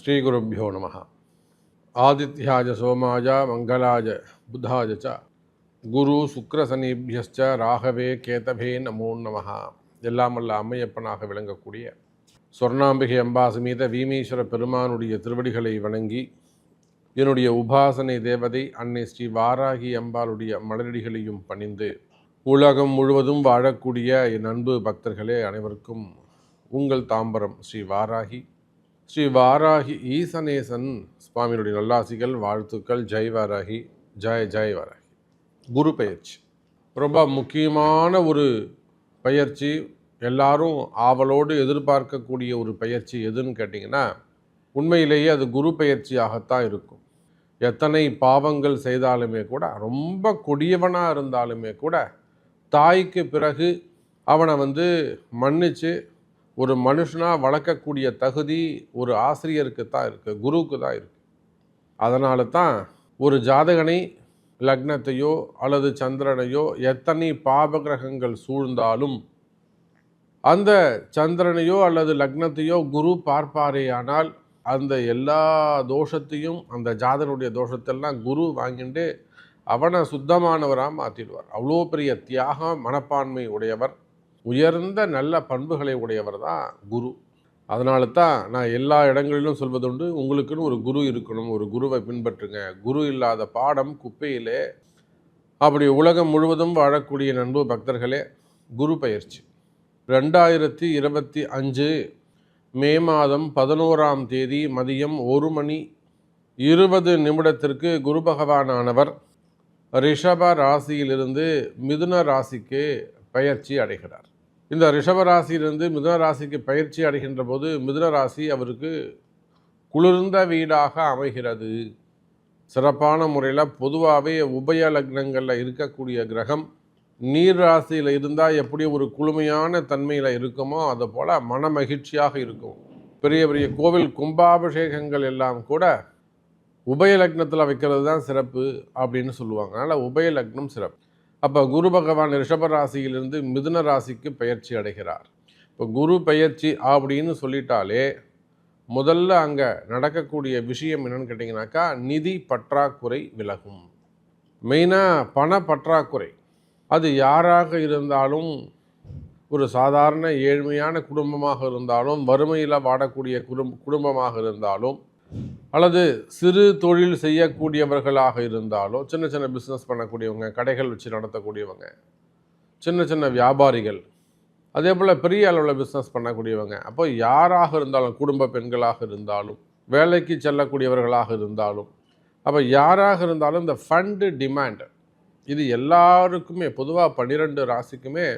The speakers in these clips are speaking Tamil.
ஸ்ரீகுருப்போ நம. ஆதித்யாஜ சோமாஜ மங்களாஜ புத்தாஜ ச. குரு சுக்ரசனீபியஸ்ச ராகவே கேதவே நமோ நம. எல்லாம் அல்ல அம்மையப்பனாக விளங்கக்கூடிய சொர்ணாம்பிகை அம்பா சமேத வீமேஸ்வர பெருமானுடைய திருவடிகளை வணங்கி என்னுடைய உபாசனை தேவதை அன்னை ஸ்ரீ வாராகி அம்பாளுடைய மலரடிகளையும் பணிந்து உலகம் முழுவதும் வாழக்கூடிய என் அன்பு பக்தர்களே அனைவருக்கும் உங்கள் தாம்பரம் ஸ்ரீ வாராகி ஸ்ரீ வாராகி ஈசனேசன் சுவாமியினுடைய நல்லாசிகள் வாழ்த்துக்கள். ஜெய் வாராகி ஜெய் ஜெய் வாராகி. குரு பயிற்சி ரொம்ப முக்கியமான ஒரு பயிற்சி எல்லாரும் ஆவலோடு எதிர்பார்க்கக்கூடிய ஒரு பயிற்சி எதுன்னு கேட்டிங்கன்னா உண்மையிலேயே அது குரு பயிற்சியாகத்தான் இருக்கும். எத்தனை பாவங்கள் செய்தாலுமே கூட ரொம்ப கொடியவனாக இருந்தாலுமே கூட தாய்க்கு பிறகு அவனை வந்து மன்னித்து ஒரு மனுஷனாக வளர்க்கக்கூடிய தகுதி ஒரு ஆசிரியருக்கு தான் இருக்குது குருவுக்கு தான் இருக்குது அதனால தான் ஒரு ஜாதகனை லக்னத்தையோ அல்லது சந்திரனையோ எத்தனை பாபகிரகங்கள் சூழ்ந்தாலும் அந்த சந்திரனையோ அல்லது லக்னத்தையோ குரு பார்ப்பாரேயானால் அந்த எல்லா தோஷத்தையும் அந்த ஜாதனுடைய தோஷத்தெல்லாம் குரு வாங்கிட்டு அவனை சுத்தமானவராக மாற்றிடுவார் அவ்வளோ பெரிய தியாகம் மனப்பான்மை உடையவர். உயர்ந்த நல்ல பண்புகளை உடையவர் தான் குரு. அதனால தான் நான் எல்லா இடங்களிலும் சொல்வதுண்டு உங்களுக்குன்னு ஒரு குரு இருக்கணும் ஒரு குருவை பின்பற்றுங்க. குரு இல்லாத பாடம் குப்பையிலே அப்படி உலகம் முழுவதும் வாழக்கூடிய நண்பு பக்தர்களே குரு பயிற்சி. ரெண்டாயிரத்தி இருபத்தி அஞ்சு மே மாதம் பதினோராம் தேதி மதியம் ஒரு மணி இருபது நிமிடத்திற்கு குரு பகவானானவர் ரிஷப ராசியிலிருந்து மிதுன ராசிக்கு பயிற்சி அடைகிறார். இந்த ரிஷபராசியிலிருந்து மிதுன ராசிக்கு பயிற்சி அடைகின்ற போது மிதுன ராசி அவருக்கு குளிர்ந்த வீடாக அமைகிறது. சிறப்பான முறையில் பொதுவாகவே உபய லக்னங்களில் இருக்கக்கூடிய கிரகம் நீர் ராசியில் இருந்தால் எப்படி ஒரு குளுமையான தன்மையில் இருக்குமோ அது போல் மன மகிழ்ச்சியாக இருக்கும். பெரிய பெரிய கோவில் கும்பாபிஷேகங்கள் எல்லாம் கூட உபய லக்னத்தில் வைக்கிறது தான் சிறப்பு அப்படின்னு சொல்லுவாங்க. அதனால் உபய லக்னம் சிறப்பு. அப்போ குரு பகவான் ரிஷப ராசியிலிருந்து மிதுன ராசிக்கு பயிற்சி அடைகிறார். இப்போ குரு பயிற்சி அப்படின்னு சொல்லிட்டாலே முதல்ல அங்கே நடக்கக்கூடிய விஷயம் என்னன்னு கேட்டிங்கனாக்கா நிதி பற்றாக்குறை விலகும். மெயினாக பண பற்றாக்குறை. அது யாராக இருந்தாலும் ஒரு சாதாரண ஏழ்மையான குடும்பமாக இருந்தாலும் வறுமையில் வாடக்கூடிய குடும் குடும்பமாக இருந்தாலும் அல்லது சிறு தொழில் செய்யக்கூடியவர்களாக இருந்தாலும் சின்ன சின்ன பிஸ்னஸ் பண்ணக்கூடியவங்க கடைகள் வச்சு நடத்தக்கூடியவங்க சின்ன சின்ன வியாபாரிகள் அதே போல் பெரிய அளவில் பிஸ்னஸ் பண்ணக்கூடியவங்க அப்போ யாராக இருந்தாலும் குடும்ப பெண்களாக இருந்தாலும் வேலைக்கு செல்லக்கூடியவர்களாக இருந்தாலும் அப்போ யாராக இருந்தாலும் இந்த ஃபண்டு டிமாண்ட் இது எல்லாருக்குமே பொதுவாக பன்னிரெண்டு ராசிக்குமே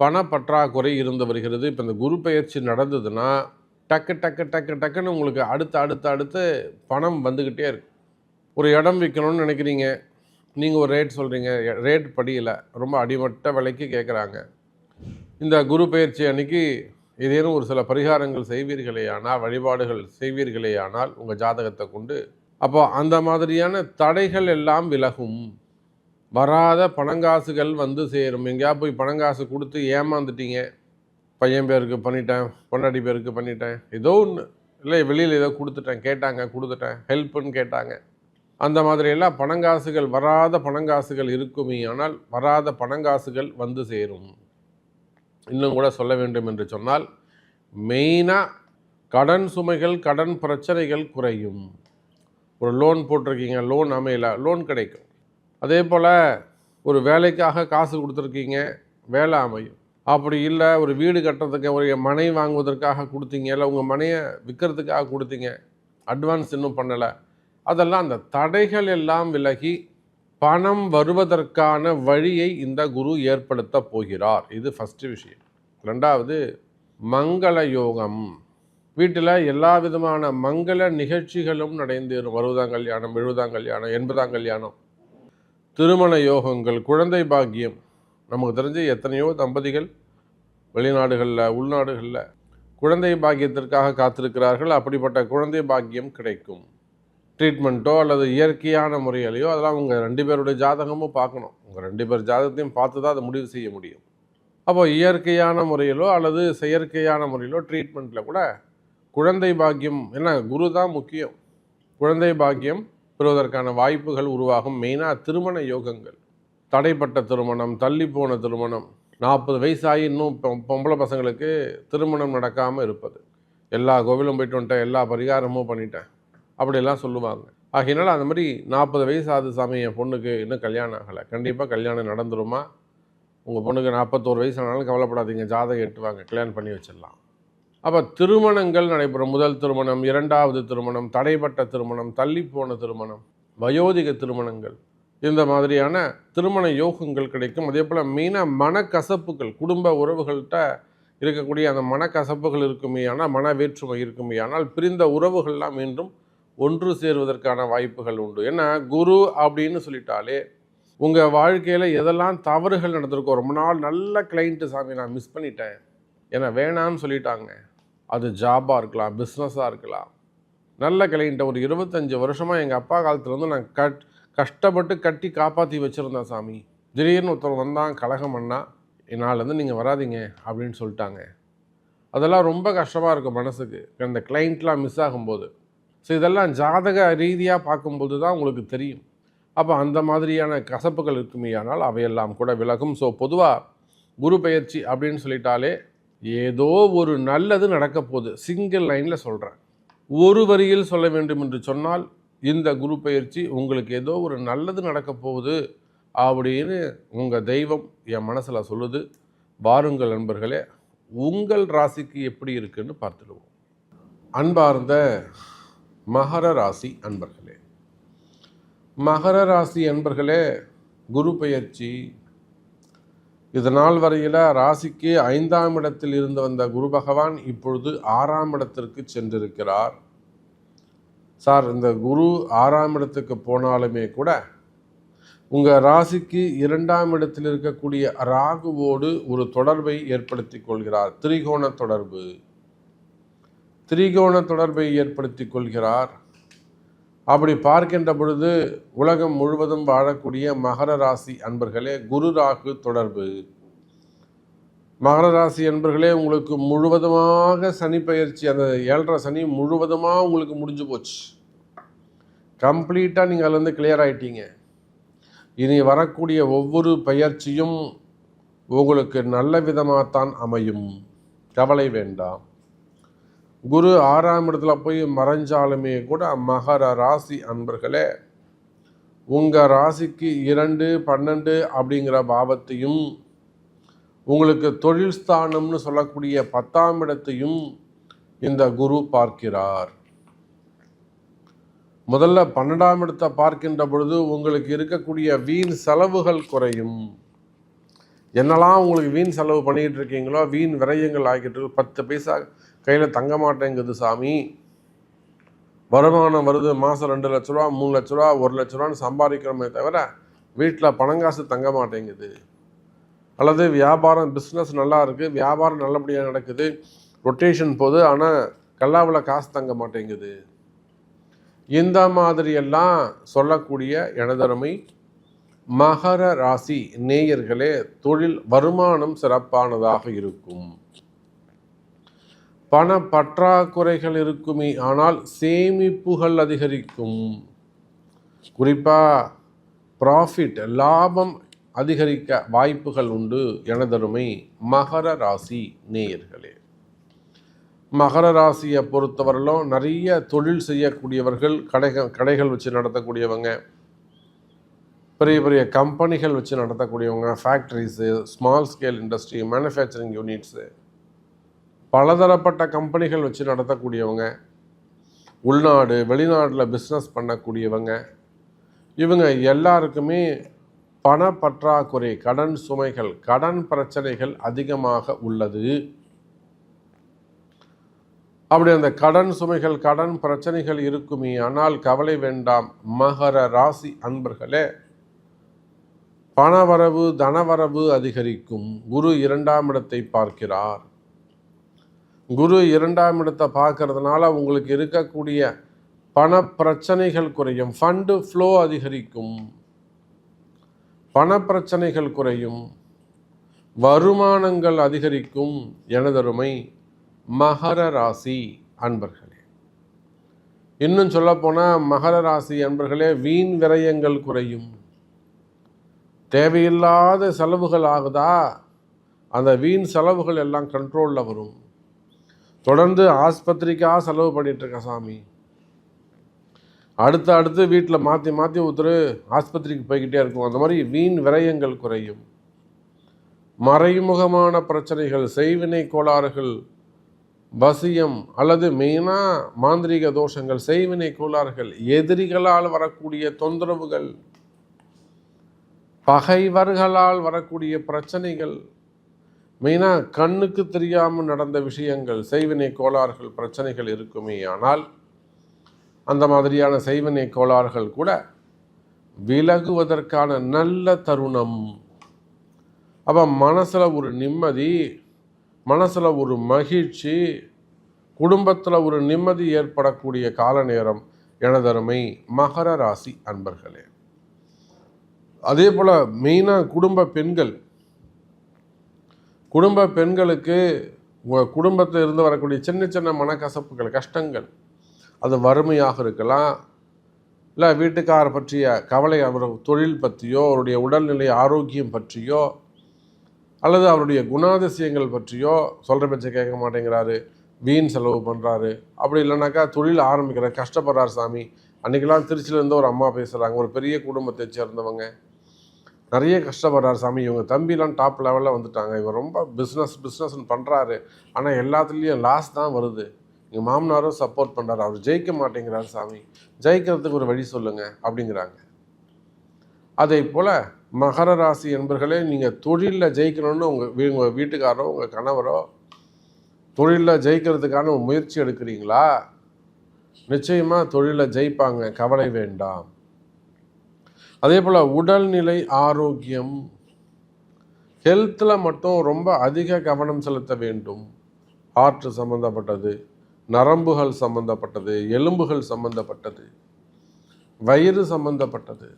பணப்பற்றாக்குறை இருந்து வருகிறது. இப்போ இந்த குரு பயிற்சி நடந்ததுன்னா டக்கு டக்கு டக்கு டக்குன்னு உங்களுக்கு அடுத்து அடுத்து அடுத்து பணம் வந்துக்கிட்டே இருக்கு. ஒரு இடம் விற்கணும்னு நினைக்கிறீங்க. நீங்கள் ஒரு ரேட் சொல்கிறீங்க ரேட் படியலை ரொம்ப அடிமட்ட விலைக்கு கேட்குறாங்க இந்த குரு பயிற்சி அன்னைக்கு ஏதேனும் ஒரு சில பரிகாரங்கள் செய்வீர்களேயானால் வழிபாடுகள் செய்வீர்களேயானால் உங்கள் ஜாதகத்தை கொண்டு அப்போ அந்த மாதிரியான தடைகள் எல்லாம் விலகும். வராத பணங்காசுகள் வந்து சேரும். எங்கேயா போய் பணங்காசு கொடுத்து ஏமாந்துட்டீங்க. பையன் பேருக்கு பண்ணிட்டேன் பொண்டாட்டி பேருக்கு பண்ணிட்டேன். ஏதோ ஒன்று இல்லை வெளியில் ஏதோ கொடுத்துட்டேன் கேட்டாங்க கொடுத்துட்டேன் ஹெல்ப்புன்னு கேட்டாங்க. அந்த மாதிரியெல்லாம் பணங்காசுகள் வராத பணங்காசுகள் இருக்குமே ஆனால் வராத பணங்காசுகள் வந்து சேரும். இன்னும் கூட சொல்ல வேண்டும் என்று சொன்னால் மெயினாக கடன் சுமைகள் கடன் பிரச்சனைகள் குறையும். ஒரு லோன் போட்டிருக்கீங்க லோன் அமையல லோன் கிடைக்கும். அதே போல் ஒரு வேலைக்காக காசு கொடுத்துருக்கீங்க வேலை அமையும். அப்படி இல்லை ஒரு வீடு கட்டுறதுக்கு ஒரு மனை வாங்குவதற்காக கொடுத்தீங்க இல்லை உங்கள் மனையை விற்கிறதுக்காக கொடுத்தீங்க அட்வான்ஸ் இன்னும் பண்ணலை. அதெல்லாம் அந்த தடைகள் எல்லாம் விலகி பணம் வருவதற்கான வழியை இந்த குரு ஏற்படுத்த போகிறார். இது ஃபஸ்ட்டு விஷயம். ரெண்டாவது மங்கள யோகம். வீட்டில் எல்லா விதமான மங்கள நிகழ்ச்சிகளும் நடந்தேறும் வருவதாம் கல்யாணம் எழுபதாம் கல்யாணம் எண்பதாம் கல்யாணம். திருமண யோகங்கள் குழந்தை பாக்கியம். நமக்கு தெரிஞ்ச எத்தனையோ தம்பதிகள் வெளிநாடுகளில் உள்நாடுகளில் குழந்தை பாக்கியத்திற்காக காத்திருக்கிறார்கள். அப்படிப்பட்ட குழந்தை பாக்கியம் கிடைக்கும். ட்ரீட்மெண்ட்டோ அல்லது இயற்கையான முறையிலையோ அதெல்லாம் உங்கள் ரெண்டு பேருடைய ஜாதகமும் பார்க்கணும். உங்கள் ரெண்டு பேர் ஜாதகத்தையும் பார்த்து தான் அதை முடிவு செய்ய முடியும். அப்போ இயற்கையான முறையிலோ அல்லது செயற்கையான முறையிலோ ட்ரீட்மெண்ட்டில் கூட குழந்தை பாக்கியம் என்ன குரு தான் முக்கியம். குழந்தை பாக்கியம் பெறுவதற்கான வாய்ப்புகள் உருவாகும். மெயினாக திருமண யோகங்கள். தடைப்பட்ட திருமணம் தள்ளி போன திருமணம் நாற்பது வயசாகி இன்னும் பொம்பளை பசங்களுக்கு திருமணம் நடக்காமல் இருப்பது. எல்லா கோவிலும் போயிட்டு வந்துட்டேன் எல்லா பரிகாரமும் பண்ணிட்டேன் அப்படிலாம் சொல்லுவாங்க. ஆகையினால அந்த மாதிரி நாற்பது வயசு ஆகுது சாமி என் பொண்ணுக்கு இன்னும் கல்யாணம் ஆகலை. கண்டிப்பாக கல்யாணம் நடந்துருமா? உங்கள் பொண்ணுக்கு நாற்பத்தோரு வயசு ஆனாலும் கவலைப்படாதீங்க ஜாதகம் எட்டுவாங்க கல்யாணம் பண்ணி வச்சிடலாம். அப்போ திருமணங்கள் நடைபெறும். முதல் திருமணம் இரண்டாவது திருமணம் தடைப்பட்ட திருமணம் தள்ளிப்போன திருமணம் வயோதிக திருமணங்கள். இந்த மாதிரியான திருமண யோகங்கள் கிடைக்கும். அதே போல் மெயினாக மனக்கசப்புகள் குடும்ப உறவுகள்கிட்ட இருக்கக்கூடிய அந்த மனக்கசப்புகள் இருக்குமே ஆனால் மன வேற்றுமை இருக்குமே ஆனால் பிரிந்த உறவுகள்லாம் மீண்டும் ஒன்று சேருவதற்கான வாய்ப்புகள் உண்டு. ஏன்னா குரு அப்படின்னு சொல்லிட்டாலே உங்கள் வாழ்க்கையில் எதெல்லாம் தவறுகள் நடந்திருக்கோ ரொம்ப நாள் நல்ல கிளைண்ட்டு சாமி நான் மிஸ் பண்ணிட்டேன். ஏன்னா வேணான்னு சொல்லிட்டாங்க. அது ஜாபாக இருக்கலாம் பிஸ்னஸாக இருக்கலாம். நல்ல கிளைண்ட்டை ஒரு இருபத்தஞ்சி வருஷமாக எங்கள் அப்பா காலத்துலேருந்து நான் கட் கஷ்டப்பட்டு கட்டி காப்பாற்றி வச்சுருந்தேன் சாமி. திடீர்னு ஒருத்தர் வந்தான் கலகம் பண்ணா என்னாலேருந்து நீங்கள் வராதீங்க அப்படின்னு சொல்லிட்டாங்க. அதெல்லாம் ரொம்ப கஷ்டமாக இருக்கும் மனசுக்கு. அந்த கிளைண்ட்லாம் மிஸ் ஆகும்போது. ஸோ இதெல்லாம் ஜாதக ரீதியாக பார்க்கும்போது தான் உங்களுக்கு தெரியும். அப்போ அந்த மாதிரியான கசப்புகள் இருக்குமே ஆனால் அவையெல்லாம் கூட விலகும். ஸோ பொதுவாக குரு பயிற்சி அப்படின்னு சொல்லிட்டாலே ஏதோ ஒரு நல்லது நடக்க போகுது சிங்கிள் லைனில் சொல்கிறேன் ஒரு வரியில் சொல்ல வேண்டும் என்று சொன்னால் இந்த குரு பயிற்சி உங்களுக்கு ஏதோ ஒரு நல்லது நடக்க போகுது அப்படின்னு உங்கள் தெய்வம் என் மனசில் சொல்லுது. வாருங்கள் நண்பர்களே உங்கள் ராசிக்கு எப்படி இருக்குன்னு பார்த்துடுவோம். அன்பார்ந்த மகர ராசி அன்பர்களே மகர ராசி அன்பர்களே குரு பயிற்சி. இது நாள் வரையில் ராசிக்கு ஐந்தாம் இடத்தில் இருந்து வந்த குரு பகவான் இப்பொழுது ஆறாம் இடத்திற்கு சென்றிருக்கிறார். சார் இந்த குரு ஆறாம் இடத்துக்கு போனாலுமே கூட உங்கள் ராசிக்கு இரண்டாம் இடத்தில் இருக்கக்கூடிய ராகுவோடு ஒரு தொடர்பை ஏற்படுத்தி கொள்கிறார். திரிகோண தொடர்பு. திரிகோண தொடர்பை ஏற்படுத்தி கொள்கிறார். அப்படி பார்க்கின்ற பொழுது உலகம் முழுவதும் வாழக்கூடிய மகர ராசி அன்பர்களே குரு ராகு தொடர்பு. மகர ராசி அன்பர்களே உங்களுக்கு முழுவதுமாக சனி பயிற்சி அந்த ஏழரை சனி முழுவதுமாக உங்களுக்கு முடிஞ்சு போச்சு. கம்ப்ளீட்டாக நீங்கள் அதுலேருந்து கிளியர் ஆகிட்டீங்க இனி வரக்கூடிய ஒவ்வொரு பயிற்சியும் உங்களுக்கு நல்ல விதமாகத்தான் அமையும். கவலை வேண்டாம். குரு ஆறாம் இடத்துல போய் மறைஞ்சாலுமே கூட மகர ராசி அன்பர்களே உங்கள் ராசிக்கு இரண்டு பன்னெண்டு அப்படிங்கிற பாவத்தையும் உங்களுக்கு தொழில் ஸ்தானம்னு சொல்லக்கூடிய பத்தாம் இடத்தையும் இந்த குரு பார்க்கிறார். முதல்ல பன்னெண்டாம் இடத்தை பார்க்கின்ற பொழுது உங்களுக்கு இருக்கக்கூடிய வீண் செலவுகள் குறையும். என்னெல்லாம் உங்களுக்கு வீண் செலவு பண்ணிக்கிட்டு இருக்கீங்களோ வீண் விரயங்கள் ஆகிட்டு இருக்கு. பத்து பைசா கையில் தங்க மாட்டேங்குது சாமி. வருமானம் வருது மாதம் ரெண்டு லட்ச ரூபா மூணு லட்ச ரூபா ஒரு லட்ச ரூபான்னு சம்பாதிக்கிறோமே தவிர வீட்டில் பணங்காசு தங்க மாட்டேங்குது. அல்லது வியாபாரம் பிஸ்னஸ் நல்லா இருக்குது வியாபாரம் நல்லபடியாக நடக்குது ரொட்டேஷன் போகுது ஆனால் கல்லாவில் காசு தங்க மாட்டேங்குது. இந்த மாதிரியெல்லாம் சொல்லக்கூடிய எனதருமை மகர ராசி நேயர்களே தொழில் வருமானம் சிறப்பானதாக இருக்கும். பண பற்றாக்குறைகள் இருக்குமே ஆனால் சேமிப்புகள் அதிகரிக்கும். குறிப்பாக ப்ராஃபிட் லாபம் அதிகரிக்க வாய்ப்புகள் உண்டு எனதருமை மகர ராசி நேயர்களே. மகர ராசியை பொறுத்தவரையிலும் நிறைய தொழில் செய்யக்கூடியவர்கள் கடைகள் கடைகள் வச்சு நடத்தக்கூடியவங்க பெரிய பெரிய கம்பெனிகள் வச்சு நடத்தக்கூடியவங்க factories small scale industry manufacturing units பலதரப்பட்ட கம்பெனிகள் வச்சு நடத்தக்கூடியவங்க உள்நாடு வெளிநாட்டில் பிஸ்னஸ் பண்ணக்கூடியவங்க இவங்க எல்லாருக்குமே பண பற்றாக்குறை கடன் சுமைகள் கடன் பிரச்சனைகள் அதிகமாக உள்ளது. அப்படி அந்த கடன் சுமைகள் கடன் பிரச்சனைகள் இருக்குமே ஆனால் கவலை வேண்டாம். மகர ராசி அன்பர்களே பணவரவு தனவரவு அதிகரிக்கும். குரு இரண்டாம் இடத்தை பார்க்கிறார். குரு இரண்டாம் இடத்தை பார்க்கறதுனால உங்களுக்கு இருக்கக்கூடிய பண பிரச்சனைகள் குறையும். ஃபண்டு ஃப்ளோ அதிகரிக்கும். பணப்பிரச்சனைகள் குறையும் வருமானங்கள் அதிகரிக்கும் எனதருமை மகர ராசி அன்பர்களே. இன்னும் சொல்லப்போனால் மகர ராசி அன்பர்களே வீண் விரயங்கள் குறையும். தேவையில்லாத செலவுகள் ஆகுதா? அந்த வீண் செலவுகள் எல்லாம் கண்ட்ரோலில் வரும். தொடர்ந்து ஆஸ்பத்திரிக்காக செலவு பண்ணிகிட்ருக்க இருக்க சாமி. அடுத்து அடுத்து வீட்டில் மாற்றி மாற்றி ஒருத்தர் ஆஸ்பத்திரிக்கு போய்கிட்டே இருக்கும். அந்த மாதிரி வீண் விரயங்கள் குறையும். மறைமுகமான பிரச்சனைகள் செய்வினை கோளாறுகள் வசியம் அல்லது மெயினாக மாந்திரீக தோஷங்கள் செய்வினை கோளாறுகள் எதிரிகளால் வரக்கூடிய தொந்தரவுகள் பகைவர்களால் வரக்கூடிய பிரச்சனைகள் மெயினாக கண்ணுக்கு தெரியாமல் நடந்த விஷயங்கள் செய்வினை கோளாறுகள் பிரச்சனைகள் இருக்குமே. ஆனால் அந்த மாதிரியான செய்வனை கோளாறுகள் கூட விலகுவதற்கான நல்ல தருணம். அப்போ மனசில் ஒரு நிம்மதி மனசில் ஒரு மகிழ்ச்சி குடும்பத்தில் ஒரு நிம்மதி ஏற்படக்கூடிய கால நேரம் எனதருமை மகர ராசி அன்பர்களே. அதே போல் மெயினாக குடும்ப பெண்கள் குடும்ப பெண்களுக்கு உங்கள் குடும்பத்தில் இருந்து வரக்கூடிய சின்ன சின்ன மனக்கசப்புகள் கஷ்டங்கள் அது வறுமையாக இருக்கலாம். இல்லை வீட்டுக்கார பற்றிய கவலை அவர் தொழில் பற்றியோ அவருடைய உடல்நிலை ஆரோக்கியம் பற்றியோ அல்லது அவருடைய குணாதிசயங்கள் பற்றியோ சொல்கிற பேச்சை கேட்க மாட்டேங்கிறாரு. வீண் செலவு பண்ணுறாரு அப்படி இல்லைனாக்கா தொழில் ஆரம்பிக்கிறார் கஷ்டப்படுறார் சாமி. அன்றைக்கெல்லாம் திருச்சியிலேருந்து ஒரு அம்மா பேசுகிறாங்க ஒரு பெரிய குடும்பத்தை சேர்ந்தவங்க. நிறைய கஷ்டப்படுறார் சாமி. இவங்க தம்பிலாம் டாப் லெவலில் வந்துட்டாங்க. இவர் ரொம்ப பிஸ்னஸ் பிஸ்னஸ்ன்னு பண்ணுறாரு ஆனால் எல்லாத்துலேயும் லாஸ் தான் வருது. எங்கள் மாமனாரும் சப்போர்ட் பண்ணுறாரு அவர் ஜெயிக்க மாட்டேங்கிறார் சாமி. ஜெயிக்கிறதுக்கு ஒரு வழி சொல்லுங்கள் அப்படிங்கிறாங்க. அதே போல் மகர ராசி என்பர்களே நீங்கள் தொழிலில் ஜெயிக்கணும்னு உங்கள் வீ உங்கள் வீட்டுக்காரோ உங்கள் கணவரோ தொழிலில் ஜெயிக்கிறதுக்கான முயற்சி எடுக்கிறீங்களா? நிச்சயமாக தொழிலில் ஜெயிப்பாங்க. கவலை வேண்டாம். அதே போல் உடல்நிலை ஆரோக்கியம் ஹெல்த்தில் மட்டும் ரொம்ப அதிக கவனம் செலுத்த வேண்டும். ஹார்ட் சம்மந்தப்பட்டது நரம்புகள் சம்பந்தப்பட்டது எலும்புகள் சம்பந்தப்பட்டது வயிறு சம்பந்தப்பட்டது.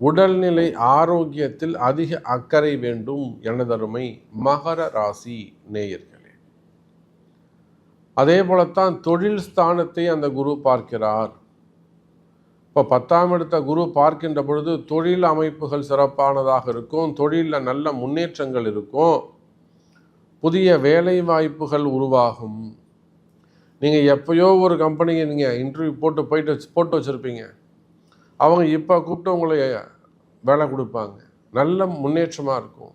உடல்நிலை ஆரோக்கியத்தில் அதிக அக்கறை வேண்டும் எனதருமை மகர ராசி நேயர்களே. அதே போலத்தான் தொழில் ஸ்தானத்தை அந்த குரு பார்க்கிறார். இப்போ பத்தாம் இடத்த குரு பார்க்கின்ற பொழுது தொழில் அமைப்புகள் சிறப்பானதாக இருக்கும் தொழிலில் நல்ல முன்னேற்றங்கள் இருக்கும் புதிய வேலை வாய்ப்புகள் உருவாகும். நீங்கள் எப்போயோ ஒரு கம்பெனிக்கு நீங்கள் இன்டர்வியூ போட்டு போயிட்டு வச்சு போட்டு வச்சுருப்பீங்க. அவங்க இப்போ கூப்பிட்டு உங்களை வேலை கொடுப்பாங்க. நல்ல முன்னேற்றமாக இருக்கும்.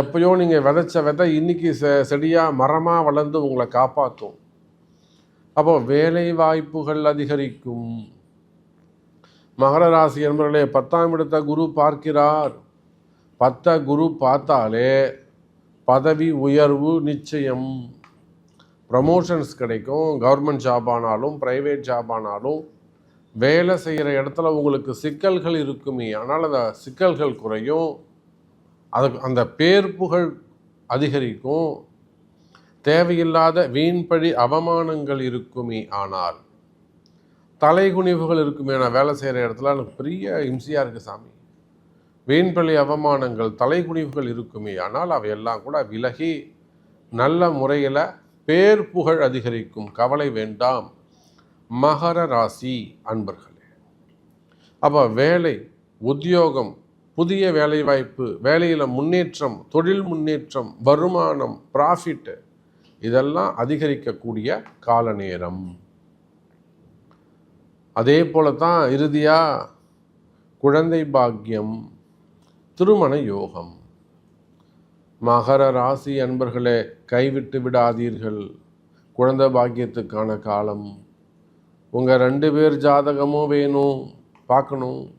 எப்பயோ நீங்கள் விதைச்ச விதை இன்றைக்கி செ செடியாக மரமாக வளர்ந்து உங்களை காப்பாற்றும் அப்போ வேலை வாய்ப்புகள் அதிகரிக்கும். மகர ராசி என்பர்களே பத்தாம் இடத்த குரு பார்க்கிறார். பத்த குரு பார்த்தாலே பதவி உயர்வு நிச்சயம். ப்ரமோஷன்ஸ் கிடைக்கும் கவர்மெண்ட் ஜாப் ஆனாலும் ப்ரைவேட் ஜாப் ஆனாலும் வேலை செய்கிற இடத்துல உங்களுக்கு சிக்கல்கள் இருக்குமே ஆனால் அந்த சிக்கல்கள் குறையும் அதுக்கு அந்த பேர் புகழ் அதிகரிக்கும். தேவையில்லாத வீண்பழி அவமானங்கள் இருக்குமே ஆனால் தலைகுனிவுகள் இருக்குமே நான் வேலை செய்கிற இடத்துல எனக்கு பெரிய இம்சையாக இருக்குது சாமி. வீண்பழி அவமானங்கள் தலைகுனிவுகள் இருக்குமே ஆனால் அவையெல்லாம் கூட விலகி நல்ல முறையில் பேர் புகழ் அதிகரிக்கும் கவலை வேண்டாம். மகர ராசி அன்பர்களே அப்போ வேலை உத்தியோகம் புதிய வேலைவாய்ப்பு வேலையில் முன்னேற்றம் தொழில் முன்னேற்றம் வருமானம் ப்ராஃபிட்டு இதெல்லாம் அதிகரிக்கக்கூடிய கால நேரம். அதே போல தான் இறுதியாக குழந்தை பாக்கியம் திருமண யோகம். மகர ராசி அன்பர்களே கைவிட்டு விடாதீர்கள். குழந்தை பாக்கியத்துக்கான காலம். உங்கள் ரெண்டு பேர் ஜாதகமும் வேணும். பார்க்கணும்.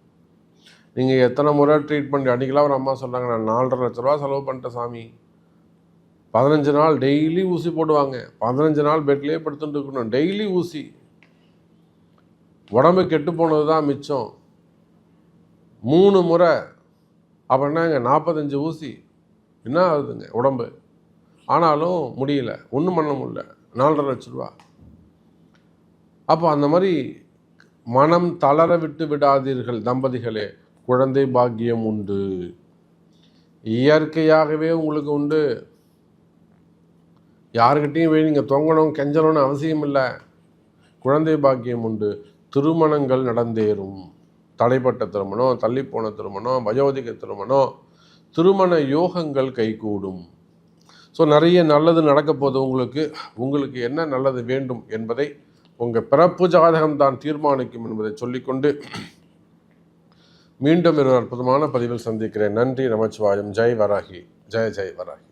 நீங்கள் எத்தனை முறை ட்ரீட்மெண்ட் அன்றைக்கெல்லாம் ஒரு அம்மா சொன்னாங்க நான் நாலரை லட்ச ரூபா செலவு பண்ணிட்டேன் சாமி. பதினஞ்சு நாள் டெய்லி ஊசி போடுவாங்க. பதினஞ்சு நாள் பெட்லேயே படுத்துட்டு இருக்கணும். டெய்லி ஊசி. உடம்பு கெட்டு போனது தான் மிச்சம். மூணு முறை. அப்படின்னாங்க நாற்பத்தஞ்சு ஊசி. என்ன ஆகுதுங்க? உடம்பு. ஆனாலும் முடியல. ஒன்றும் பண்ண முடியல. நாலரை லட்ச ரூபா. அப்போ அந்த மாதிரி மனம் தளர விட்டு விடாதீர்கள் தம்பதிகளே. குழந்தை பாக்கியம் உண்டு. இயற்கையாகவே உங்களுக்கு உண்டு. யாருக்கிட்டையும் போய் நீங்கள் தொங்கணும் கெஞ்சணும்னு அவசியம் இல்லை. குழந்தை பாக்கியம் உண்டு. திருமணங்கள் நடந்தேறும். தடைப்பட்ட திருமணம் தள்ளிப்போன திருமணம் வயோதிக திருமணம் திருமண யோகங்கள் கைகூடும். ஸோ நிறைய நல்லது நடக்க போகுது. உங்களுக்கு உங்களுக்கு என்ன நல்லது வேண்டும் என்பதை உங்கள் பிறப்பு ஜாதகம் தான் தீர்மானிக்கும் என்பதை சொல்லிக்கொண்டு மீண்டும் ஒரு அற்புதமான பதிவில் சந்திக்கிறேன். நன்றி நமச்சிவாயம். ஜெய் வராகி. ஜெய ஜெய் வராகி.